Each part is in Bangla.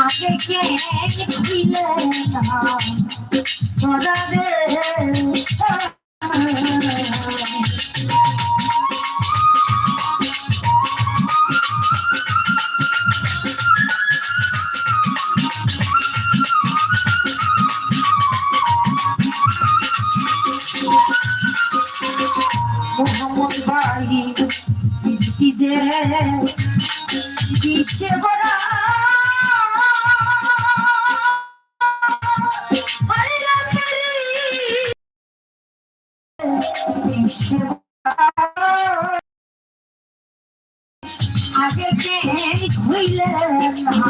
আগে কে দিলে না সদা দে আগে কেন হইলে না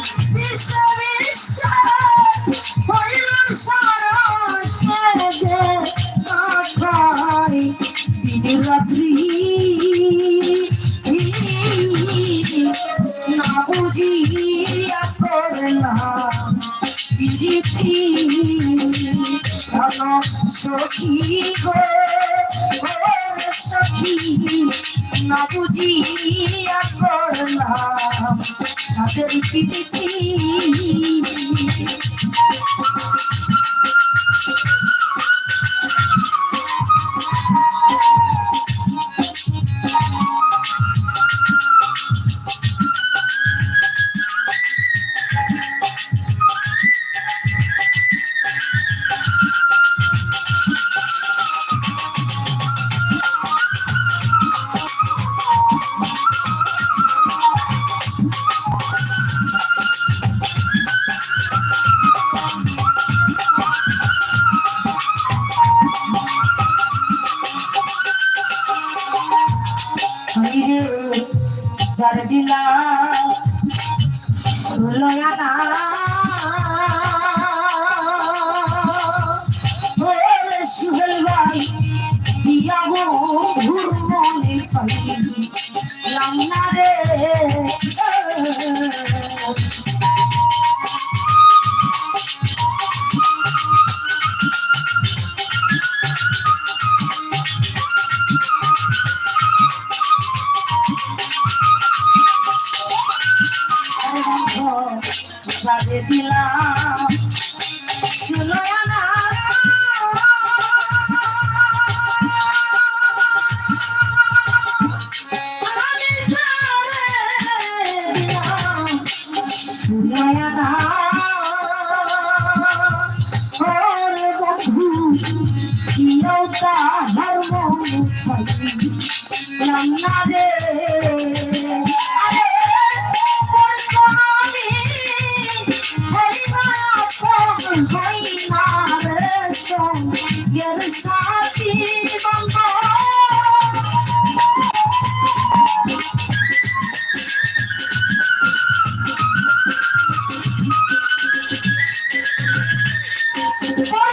This Thank you.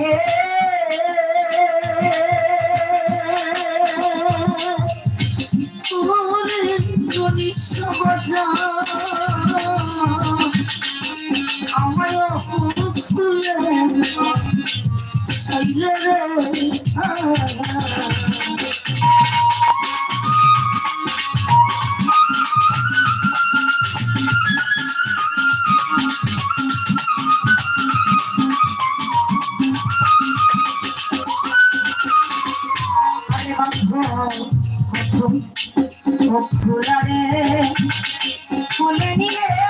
রে। আরে ফুলে ও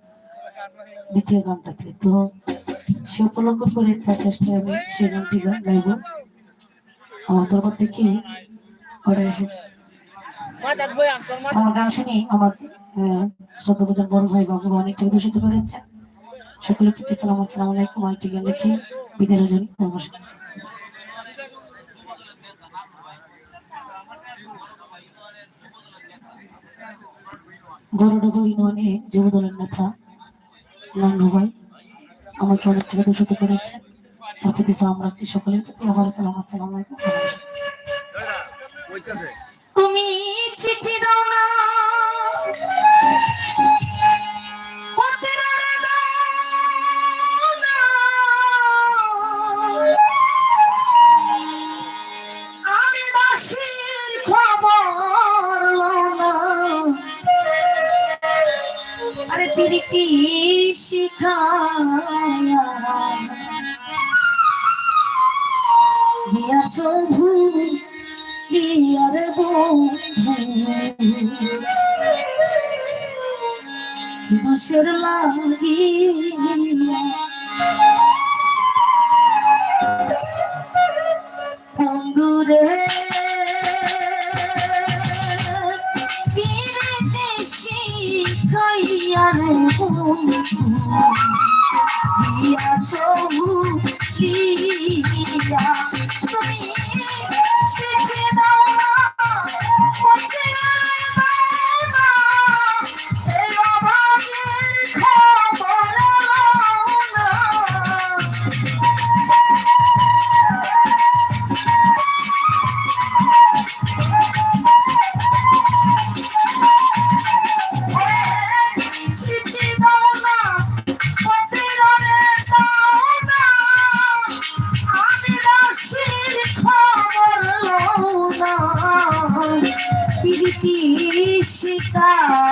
দ্বিতীয় গানটাতে। তো সে উপলক্ষ করে তার চেষ্টায় আমি সেই গানটি গাইব। তারপর থেকে অর্ডার এসেছে। আমার গান শুনে আমার শ্রদ্ধা পূজন বড় ভাই বাবু অনেকটা দূষিত করেছে সকলে প্রতি, সালাম, আসসালাম আলাইকুম। আরেকটি গান লিখে, বিদায় রজনী, নমস্কার। বড় বড়ডাবা ইউনিয়নের যুবদলের নেতা নান্নু ভাই আমাকে অনেক থেকে দূষিত করেছে তার প্রতি সালাম রাখছি সকলের প্রতি। আবার সালাম, আসসালাম আলাইকুম। দোষের লাগি বন্ধুরে শিখাইয়া রে বন্ধু শিকায়া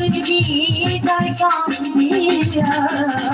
Look at me, here I come, here.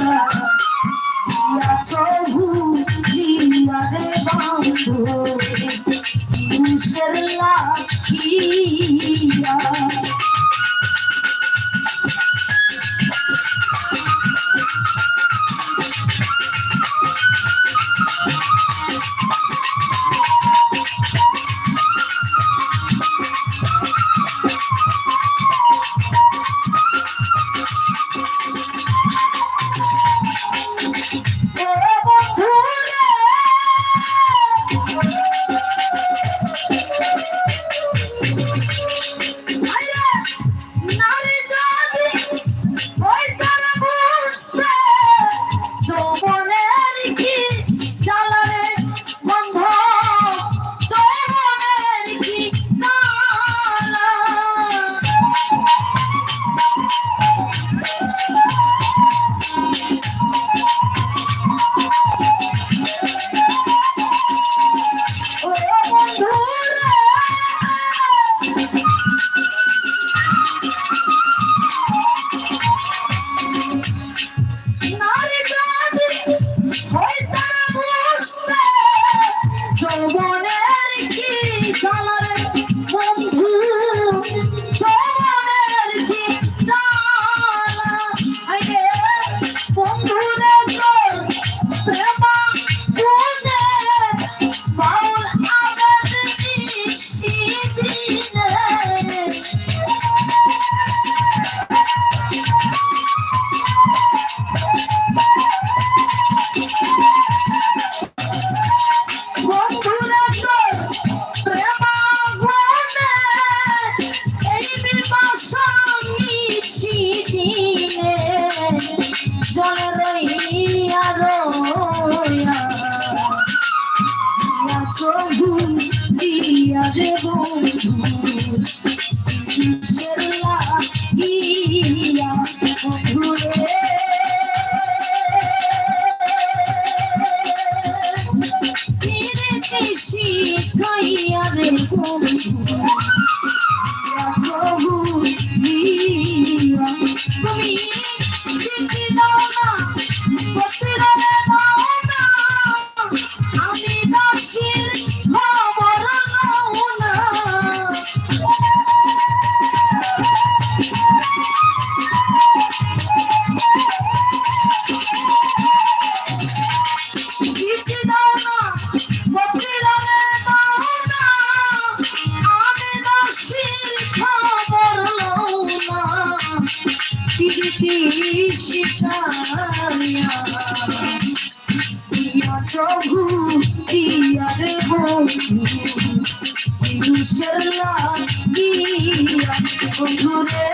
কিসের লাগিয়া বন্ধুরে।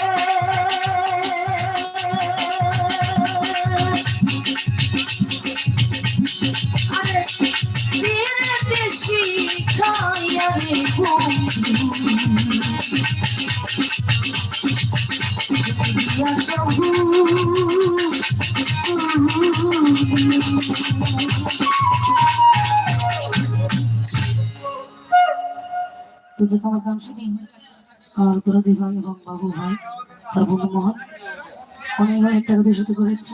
যে কোনো গান শুনি, আর দরদি ভাই এবং বাবু ভাই, তার বন্ধু মহান। অনেক অনেক টাকা দিয়ে শুধু করেছে।